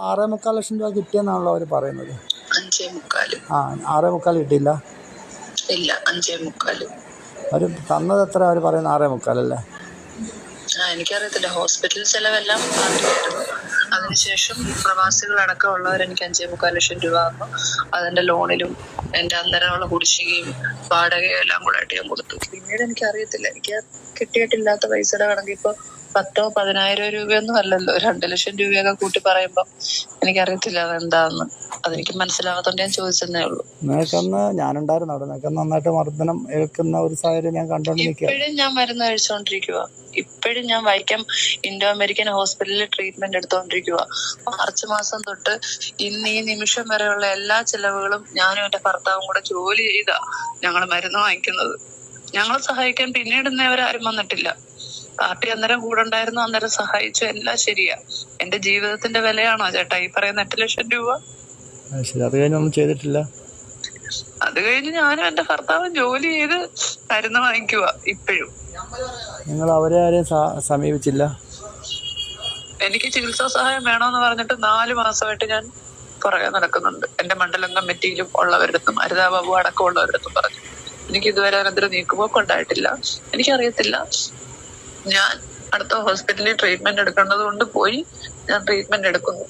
ആറേ മുക്കാൽ ലക്ഷം രൂപ കിട്ടിയെന്നാണല്ലോ അവർ പറയുന്നത്. ആ ആറേ മുക്കാൽ കിട്ടിയില്ല? ഇല്ല അഞ്ചേ മുക്കാൽ അവർ തന്നത് എത്ര അവർ പറയുന്നത് ആറേ മുക്കാലല്ലേ ആ എനിക്കറിയത്തില്ല. ഹോസ്പിറ്റൽ ചെലവെല്ലാം അതിനുശേഷം പ്രവാസികളടക്കം ഉള്ളവർ എനിക്ക് അഞ്ചേ മുക്കാൽ ലക്ഷം രൂപ തന്നു. അതിന്റെ ലോണിലും എന്റെ അന്നേരമുള്ള കുടിശ്ശികയും വാടകയും എല്ലാം കൂടെ ആയിട്ട് ഞാൻ കൊടുത്തു. പിന്നീട് എനിക്ക് അറിയത്തില്ല. എനിക്ക് കിട്ടിയിട്ടില്ലാത്ത പൈസയുടെ കണക്ക് ഇപ്പൊ പത്തോ പതിനായിരം രൂപയൊന്നും അല്ലല്ലോ. രണ്ട് ലക്ഷം രൂപയൊക്കെ കൂട്ടി പറയുമ്പോ എനിക്കറിയത്തില്ല അതെന്താന്ന്. അതെനിക്ക് മനസ്സിലാകാത്തോണ്ട് ഞാൻ ചോദിച്ചെന്നേ ഉള്ളൂ. നിനക്കന്ന് ഞാനുണ്ടായിരുന്നു അവിടെ. നിനക്ക് നന്നായിട്ട് മർദ്ദനം ഏൽക്കുന്ന ഒരു സാഹചര്യം ഞാൻ കണ്ടോണ്ട് നിൽക്കുക ഇപ്പോഴും ഞാൻ മരുന്ന് കഴിച്ചുകൊണ്ടിരിക്കുക ഇപ്പോഴും ഞാൻ വൈക്കം ഇൻഡോ അമേരിക്കൻ ഹോസ്പിറ്റലിൽ ട്രീറ്റ്മെന്റ് എടുത്തുകൊണ്ടിരിക്കുക മാർച്ച് മാസം തൊട്ട് ഇന്ന് ഈ നിമിഷം വരെയുള്ള എല്ലാ ചെലവുകളും ഞാനും എന്റെ ഭർത്താവും കൂടെ ജോലി ചെയ്താ ഞങ്ങൾ മരുന്ന് വാങ്ങിക്കുന്നത്. ഞങ്ങളെ സഹായിക്കാൻ പിന്നീട് ഇന്നേവരാരും ആരും വന്നിട്ടില്ല. പാർട്ടി അന്നേരം കൂടെ ഉണ്ടായിരുന്നു അന്നേരം സഹായിച്ചു. എല്ലാം ശരിയാ. എന്റെ ജീവിതത്തിന്റെ വിലയാണോ ചേട്ടാ? ഈ പറയുന്ന എട്ട് ലക്ഷം രൂപ? ശരി. അത് കഴിഞ്ഞൊന്നും ചെയ്തിട്ടില്ല? അത് കഴിഞ്ഞ് ഞാനും എന്റെ ഭർത്താവും ജോലി ചെയ്ത് മരുന്ന് വാങ്ങിക്കുക ഇപ്പോഴും. നിങ്ങൾ അവരെ ആരെയും സമീപിച്ചില്ല? എനിക്ക് ചികിത്സാ സഹായം വേണമെന്ന് പറഞ്ഞിട്ട് നാല് മാസമായിട്ട് ഞാൻ പുറകെ നടക്കുന്നുണ്ട്. എന്റെ മണ്ഡലം കമ്മിറ്റിയിലും ഉള്ളവരടുത്തും ഹരിതാ ബാബു അടക്കമുള്ളവരടുത്തും പറഞ്ഞു. എനിക്ക് ഇതുവരെ അതിനെതിരെ നീക്കുപോക്ക് ഉണ്ടായിട്ടില്ല. എനിക്കറിയത്തില്ല. ഞാൻ അടുത്ത ഹോസ്പിറ്റലിൽ ട്രീറ്റ്മെന്റ് എടുക്കേണ്ടത് കൊണ്ട് പോയി ഞാൻ ട്രീറ്റ്മെന്റ് എടുക്കുന്നു.